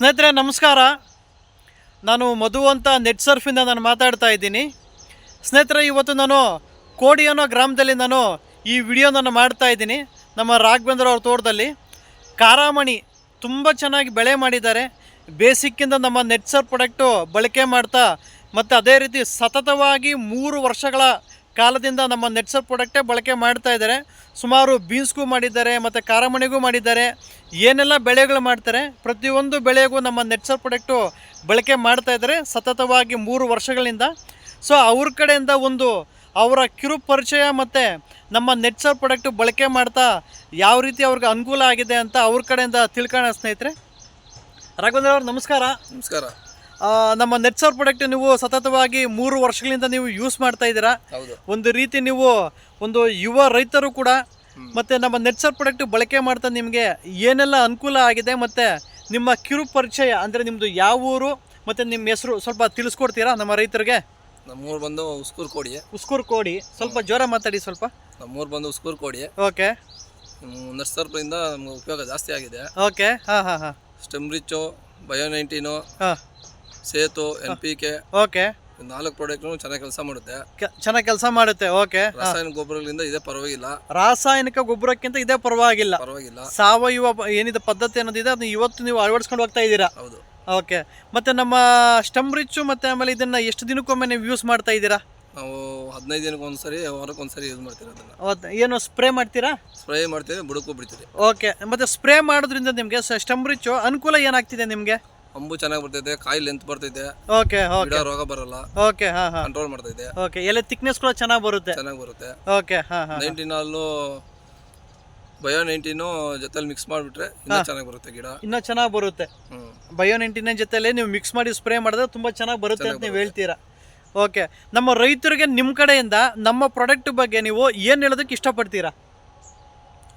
ಸ್ನೇಹಿತರೆ, ನಮಸ್ಕಾರ. ನಾನು ಮಧು ಅಂತ ನೆಟ್ ಸರ್ಫಿಂದ ನಾನು ಮಾತಾಡ್ತಾ ಇದ್ದೀನಿ. ಸ್ನೇಹಿತರೆ, ಇವತ್ತು ನಾನು ಕೋಡಿ ಅನ್ನೋ ಗ್ರಾಮದಲ್ಲಿ ನಾನು ಈ ವಿಡಿಯೋ ನಾನು ಮಾಡ್ತಾ ಇದ್ದೀನಿ. ನಮ್ಮ ರಾಘವೇಂದ್ರ ಅವ್ರ ತೋಟದಲ್ಲಿ ಕಾರಾಮಣಿ ತುಂಬ ಚೆನ್ನಾಗಿ ಬೆಳೆ ಮಾಡಿದ್ದಾರೆ. ಬೇಸಿಕ್ಕಿಂದ ನಮ್ಮ ನೆಟ್ ಸರ್ ಪ್ರಾಡಕ್ಟು ಬಳಕೆ ಮಾಡ್ತಾ ಮತ್ತು ಅದೇ ರೀತಿ ಸತತವಾಗಿ ಮೂರು ವರ್ಷಗಳ ಕಾಲದಿಂದ ನಮ್ಮ ನೆಟ್ಸರ್ ಪ್ರಾಡಕ್ಟೇ ಬಳಕೆ ಮಾಡ್ತಾ ಇದ್ದಾರೆ. ಸುಮಾರು ಬೀನ್ಸ್ಗೂ ಮಾಡಿದ್ದಾರೆ, ಮತ್ತು ಕಾರಮಣಿಗೂ ಮಾಡಿದ್ದಾರೆ. ಏನೆಲ್ಲ ಬೆಳೆಗಳು ಮಾಡ್ತಾರೆ? ಪ್ರತಿಯೊಂದು ಬೆಳೆಗೂ ನಮ್ಮ ನೆಟ್ಸರ್ ಪ್ರಾಡಕ್ಟು ಬಳಕೆ ಮಾಡ್ತಾ ಇದ್ದಾರೆ ಸತತವಾಗಿ ಮೂರು ವರ್ಷಗಳಿಂದ. ಸೊ ಅವ್ರ ಕಡೆಯಿಂದ ಒಂದು ಅವರ ಕಿರು ಪರಿಚಯ ಮತ್ತು ನಮ್ಮ ನೆಟ್ಸರ್ ಪ್ರಾಡಕ್ಟು ಬಳಕೆ ಮಾಡ್ತಾ ಯಾವ ರೀತಿ ಅವ್ರಿಗೆ ಅನುಕೂಲ ಆಗಿದೆ ಅಂತ ಅವ್ರ ಕಡೆಯಿಂದ ತಿಳ್ಕೊಳ್ಳೋಣ ಸ್ನೇಹಿತರೆ. ರಾಘವೇಂದ್ರ ಅವ್ರು, ನಮಸ್ಕಾರ. ನಮಸ್ಕಾರ. ನಮ್ಮ ನೆಟ್ಸರ್ ಪ್ರಾಡಕ್ಟ್ ನೀವು ಸತತವಾಗಿ ಮೂರು ವರ್ಷಗಳಿಂದ ನೀವು ಯೂಸ್ ಮಾಡ್ತಾ ಇದ್ದೀರಾ. ಒಂದು ರೀತಿ ನೀವು ಒಂದು ಯುವ ರೈತರು ಕೂಡ ಮತ್ತೆ ನಮ್ಮ ನೆಟ್ಸರ್ ಪ್ರಾಡಕ್ಟ್ ಬಳಕೆ ಮಾಡ್ತಾ ನಿಮಗೆ ಏನೆಲ್ಲ ಅನುಕೂಲ ಆಗಿದೆ ಮತ್ತೆ ನಿಮ್ಮ ಕಿರು ಪರಿಚಯ ಅಂದರೆ ನಿಮ್ಮದು ಯಾವ ಊರು ಮತ್ತು ನಿಮ್ಮ ಹೆಸರು ಸ್ವಲ್ಪ ತಿಳಿಸ್ಕೊಡ್ತೀರಾ ನಮ್ಮ ರೈತರಿಗೆ? ನಮ್ಮೂರು ಬಂದು ಉಸ್ಕೂರು ಕೋಡಿ. ಉಸ್ಕೂರು ಕೋಡಿ. ಸ್ವಲ್ಪ ಜ್ವರ ಮಾತಾಡಿ ಸ್ವಲ್ಪ. ನಮ್ಮೂರು ಬಂದು ಉಸ್ಕೂರು ಕೋಡಿ. ಓಕೆ. ನರ್ಸರ್ಪಿಂದ ನಮ್ಗೆ ಉಪಯೋಗ ಜಾಸ್ತಿ ಆಗಿದೆ. ಓಕೆ. ಹಾಂ ಹಾಂ ಹಾಂ. ಸ್ಟೆಮ್ ರಿಚ್ಚು ಬಯೋ ನೈನ್ಟೀನು ಹಾಂ. ಸೇತು ಎನ್ ಪಿ ಕೆ ಓಕೆ. ನಾಲ್ಕು ಪ್ರಾಡಕ್ಟ್ ಚೆನ್ನಾಗಿ ಕೆಲಸ ಮಾಡುತ್ತೆ. ಚೆನ್ನಾಗಿ ಕೆಲಸ ಮಾಡುತ್ತೆ ಓಕೆ. ರಾಸಾಯನಿಕ ಗೊಬ್ಬರಗಳಿಂದ ಇದೇ ಪರವಾಗಿಲ್ಲ. ರಾಸಾಯನಿಕ ಗೊಬ್ಬರಕ್ಕಿಂತ ಇದೇ ಪರವಾಗಿಲ್ಲ. ಪರವಾಗಿಲ್ಲ. ಸಾವಯವ ಏನಿದೆ ಪದ್ಧತಿ ಅನ್ನೋದಿದೆ ಅದನ್ನ ಇವತ್ತು ನೀವು ಅಳವಡಿಸ್ಕೊಂಡು ಹೋಗ್ತಾ ಇದ್ದೀರಾ? ಹೌದು. ಓಕೆ. ಮತ್ತೆ ನಮ್ಮ ಸ್ಟಮ್ ರಿಚ್ಚು ಮತ್ತೆ ಆಮೇಲೆ ಇದನ್ನ ಎಷ್ಟು ದಿನಕ್ಕೊಮ್ಮೆ ನೀವು ಯೂಸ್ ಮಾಡ್ತಾ ಇದ್ದೀರಾ? ನಾವು ಹದಿನೈದು ದಿನಕ್ಕೆ ಒಂದ್ಸರಿ ವಾರಕ್ಕೆ ಒಂದ್ಸರಿ ಯೂಸ್ ಮಾಡ್ತೀರಾ ಅದನ್ನ. ಏನು ಸ್ಪ್ರೇ ಮಾಡ್ತೀರಾ? ಸ್ಪ್ರೇ ಮಾಡ್ತೀವಿ ಬುಡಕ್ಕೂ ಬಿಡ್ತೀರಿ ಓಕೆ. ಮತ್ತೆ ಸ್ಪ್ರೇ ಮಾಡೋದ್ರಿಂದ ನಿಮಗೆ ಸ್ಟಮ್ ರಿಚ್ಚು ಅನುಕೂಲ ಏನಾಗ್ತಿದೆ ನಿಮಗೆ? ಅಂಬು ಚೆನ್ನಾಗಿ ಬರ್ತೈತೆ ಕಾಯಿ ಲೆಂತ್ ಬರ್ತೈತೆ ಓಕೆ ಓಕೆ ರೋಗ ಬರಲ್ಲ. ಓಕೆ ಹಾ ಹಾ. ಕಂಟ್ರೋಲ್ ಮಾಡ್ತೈತೆ ಓಕೆ ಎಲೆ ತಿಕ್ನೆಸ್ ಕೂಡ ಚೆನ್ನಾಗಿ ಬರುತ್ತೆ. ಚೆನ್ನಾಗಿ ಬರುತ್ತೆ. ಓಕೆ ಹಾ ಹಾ ನೈನ್ಟೀನ್ ಅಲ್ಲೂ ಬಯೋ ನೈನ್ಟೀನು ಜೊತೆಲಿ ಮಿಕ್ಸ್ ಮಾಡಿಬಿಟ್ರೆ ಇನ್ನೂ ಚೆನ್ನಾಗಿ ಬರುತ್ತೆ ಗಿಡ. ಇನ್ನೂ ಚೆನ್ನಾಗಿ ಬರುತ್ತೆ. ಬಯೋ ನೈಂಟಿನ ಜೊತೆಲೆ ನೀವು ಮಿಕ್ಸ್ ಮಾಡಿ ಸ್ಪ್ರೇ ಮಾಡಿದ್ರೆ ತುಂಬ ಚೆನ್ನಾಗಿ ಬರುತ್ತೆ ಅಂತ ನೀವು ಹೇಳ್ತೀರಾ? ಓಕೆ ನಮ್ಮ ರೈತರಿಗೆ ನಿಮ್ಮ ಕಡೆಯಿಂದ ನಮ್ಮ ಪ್ರಾಡಕ್ಟ್ ಬಗ್ಗೆ ನೀವು ಏನು ಹೇಳೋದಕ್ಕೆ ಇಷ್ಟಪಡ್ತೀರಾ?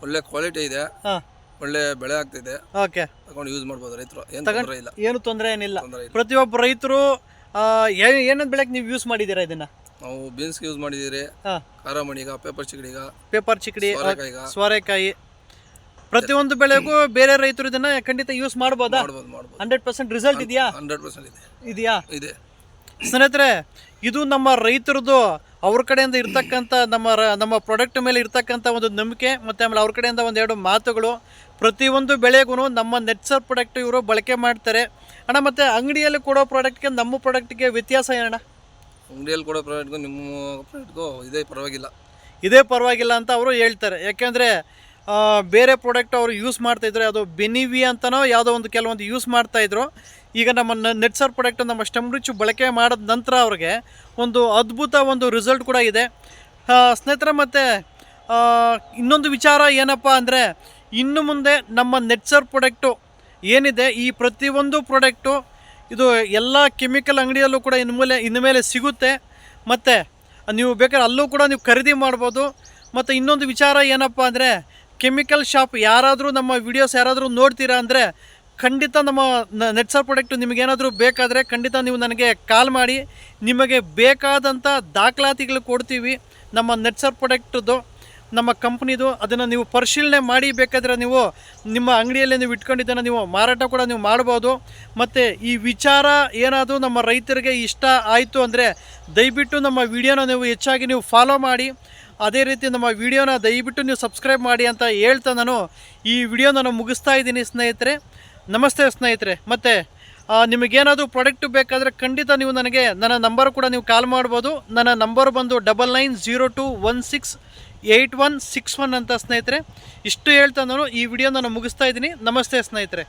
ಒಳ್ಳೆ ಕ್ವಾಲಿಟಿ ಇದೆ. ಹಾಂ. ಒಳ್ಳೆ ಬೆಳೆ ಆಗ್ತಿದೆ. ಓಕೆ. ತಗೊಂಡು ಯೂಸ್ ಮಾಡ್ಬೋದು ರೈತರು. ಏನು ತೊಂದರೆ ಇಲ್ಲ. ಏನು ತೊಂದರೆ ಏನಿಲ್ಲ. ತೊಂದರೆ ಇಲ್ಲ. ಪ್ರತಿಯೊಬ್ಬ ರೈತರು ಏನೇನು ಬೆಳೆಗೆ ನೀವು ಯೂಸ್ ಮಾಡಿದ್ದೀರಾ ಇದನ್ನ? ನಾವು ಬೀನ್ಸ್ ಯೂಸ್ ಮಾಡಿದ್ದೀರಿ ಕಾರಮಣಿಗ ಖಾರಮಣಿಗ ಪೇಪರ್ ಚಿಗಡಿಗ ಪೇಪರ್ ಚಿಕಡಿ ಸೋರೆಕಾಯಿಗ. ಸೋರೆಕಾಯಿ. ಪ್ರತಿಯೊಂದು ಬೆಳೆಗೂ ಬೇರೆ ರೈತರು ಇದನ್ನ ಖಂಡಿತ ಯೂಸ್ ಮಾಡ್ಬೋದಾ? ಮಾಡ್ಬೋದು ಮಾಡ್ಬೋದು. ಹಂಡ್ರೆಡ್ ಪರ್ಸೆಂಟ್ ರಿಸಲ್ಟ್ ಇದೆಯಾ? ಹಂಡ್ರೆಡ್ ಪರ್ಸೆಂಟ್ ಇದೆ. ಇದೆಯಾ? ಇದೆ. ಸ್ನೇಹಿತರೆ ಇದು ನಮ್ಮ ರೈತರದ್ದು ಅವ್ರ ಕಡೆಯಿಂದ ಇರ್ತಕ್ಕಂಥ ನಮ್ಮ ರ- ನಮ್ಮ ಪ್ರಾಡಕ್ಟ್ ಮೇಲೆ ಇರ್ತಕ್ಕಂಥ ಒಂದು ನಂಬಿಕೆ ಮತ್ತು ಆಮೇಲೆ ಅವ್ರ ಕಡೆಯಿಂದ ಒಂದೆರಡು ಮಾತುಗಳು. ಪ್ರತಿಯೊಂದು ಬೆಳೆಗೂ ನಮ್ಮ ನೆಟ್ಸರ್ ಪ್ರಾಡಕ್ಟ್ ಇವರು ಬಳಕೆ ಮಾಡ್ತಾರೆ. ಅಣ್ಣ ಮತ್ತು ಅಂಗಡಿಯಲ್ಲಿ ಕೊಡೋ ಪ್ರಾಡಕ್ಟ್ಗೆ ನಮ್ಮ ಪ್ರಾಡಕ್ಟ್ಗೆ ವ್ಯತ್ಯಾಸ ಏನಣ್ಣ? ಅಂಗಡಿಯಲ್ಲಿ ಕೊಡೋ ಪ್ರಾಡಕ್ಟ್ಗೂ ನಿಮ್ಮ ಪ್ರಾಡಕ್ಟ್ಗೂ ಇದೇ ಪರವಾಗಿಲ್ಲ. ಇದೇ ಪರವಾಗಿಲ್ಲ ಅಂತ ಅವರು ಹೇಳ್ತಾರೆ. ಯಾಕೆಂದರೆ ಬೇರೆ ಪ್ರಾಡಕ್ಟ್ ಅವರು ಯೂಸ್ ಮಾಡ್ತಾಯಿದ್ರು ಅದು ಬೆನಿವಿ ಅಂತನೋ ಯಾವುದೋ ಒಂದು ಕೆಲವೊಂದು ಯೂಸ್ ಮಾಡ್ತಾಯಿದ್ರು ಈಗ ನಮ್ಮ ನೆಟ್ಸರ್ ಪ್ರಾಡಕ್ಟ್ ನಮ್ಮ ಸ್ಟೆಮ್ ರಿಚ್ ಬಳಕೆ ಮಾಡಿದ ನಂತರ ಅವ್ರಿಗೆ ಒಂದು ಅದ್ಭುತ ಒಂದು ರಿಸಲ್ಟ್ ಕೂಡ ಇದೆ. ಸ್ನೇಹಿತರ, ಮತ್ತು ಇನ್ನೊಂದು ವಿಚಾರ ಏನಪ್ಪ ಅಂದರೆ, ಇನ್ನು ಮುಂದೆ ನಮ್ಮ ನೆಟ್ಸರ್ ಪ್ರಾಡಕ್ಟು ಏನಿದೆ, ಈ ಪ್ರತಿಯೊಂದು ಪ್ರಾಡಕ್ಟು ಇದು ಎಲ್ಲ ಕೆಮಿಕಲ್ ಅಂಗಡಿಯಲ್ಲೂ ಕೂಡ ಇನ್ನು ಮೇಲೆ ಇನ್ನು ಮೇಲೆ ಸಿಗುತ್ತೆ. ಮತ್ತು, ನೀವು ಬೇಕಾದ್ರೆ ಅಲ್ಲೂ ಕೂಡ ನೀವು ಖರೀದಿ ಮಾಡ್ಬೋದು. ಮತ್ತು ಇನ್ನೊಂದು ವಿಚಾರ ಏನಪ್ಪ ಅಂದರೆ ಕೆಮಿಕಲ್ ಶಾಪ್ ಯಾರಾದರೂ ನಮ್ಮ ವಿಡಿಯೋಸ್ ಯಾರಾದರೂ ನೋಡ್ತೀರಾ ಅಂದರೆ ಖಂಡಿತ ನಮ್ಮ ನೆಟ್ಸರ್ ಪ್ರೊಡಕ್ಟು ನಿಮಗೇನಾದರೂ ಬೇಕಾದರೆ ಖಂಡಿತ ನೀವು ನನಗೆ ಕಾಲ್ ಮಾಡಿ. ನಿಮಗೆ ಬೇಕಾದಂಥ ದಾಖಲಾತಿಗಳು ಕೊಡ್ತೀವಿ. ನಮ್ಮ ನೆಟ್ಸರ್ ಪ್ರಾಡಕ್ಟ್ದು ನಮ್ಮ ಕಂಪ್ನಿದು ಅದನ್ನು ನೀವು ಪರಿಶೀಲನೆ ಮಾಡಿ ಬೇಕಾದರೆ ನೀವು ನಿಮ್ಮ ಅಂಗಡಿಯಲ್ಲಿ ನೀವು ಇಟ್ಕೊಂಡಿದ್ದನ್ನು ನೀವು ಮಾರಾಟ ಕೂಡ ನೀವು ಮಾಡ್ಬೋದು. ಮತ್ತು ಈ ವಿಚಾರ ಏನಾದರೂ ನಮ್ಮ ರೈತರಿಗೆ ಇಷ್ಟ ಆಯಿತು ಅಂದರೆ ದಯವಿಟ್ಟು ನಮ್ಮ ವಿಡಿಯೋನ ನೀವು ಹೆಚ್ಚಾಗಿ ನೀವು ಫಾಲೋ ಮಾಡಿ. ಅದೇ ರೀತಿ ನಮ್ಮ ವಿಡಿಯೋನ ದಯವಿಟ್ಟು ನೀವು ಸಬ್ಸ್ಕ್ರೈಬ್ ಮಾಡಿ ಅಂತ ಹೇಳ್ತಾ ನಾನು ಈ ವಿಡಿಯೋನ ನಾನು ಮುಗಿಸ್ತಾ ಇದ್ದೀನಿ ಸ್ನೇಹಿತರೆ. ನಮಸ್ತೆ ಸ್ನೇಹಿತರೆ. ಮತ್ತು ನಿಮಗೇನಾದರೂ ಪ್ರಾಡಕ್ಟ್ ಬೇಕಾದರೆ ಖಂಡಿತ ನೀವು ನನಗೆ ನನ್ನ ನಂಬರ್ ಕೂಡ ನೀವು ಕಾಲ್ ಮಾಡ್ಬೋದು. ನನ್ನ ನಂಬರ್ ಬಂದು double nine zero two one six eight one six one ಅಂತ ಸ್ನೇಹಿತರೆ. ಇಷ್ಟು ಹೇಳ್ತಾ ನಾನು ಈ ವಿಡಿಯೋ ನಾನು ಮುಗಿಸ್ತಾ ಇದ್ದೀನಿ. ನಮಸ್ತೆ ಸ್ನೇಹಿತರೆ.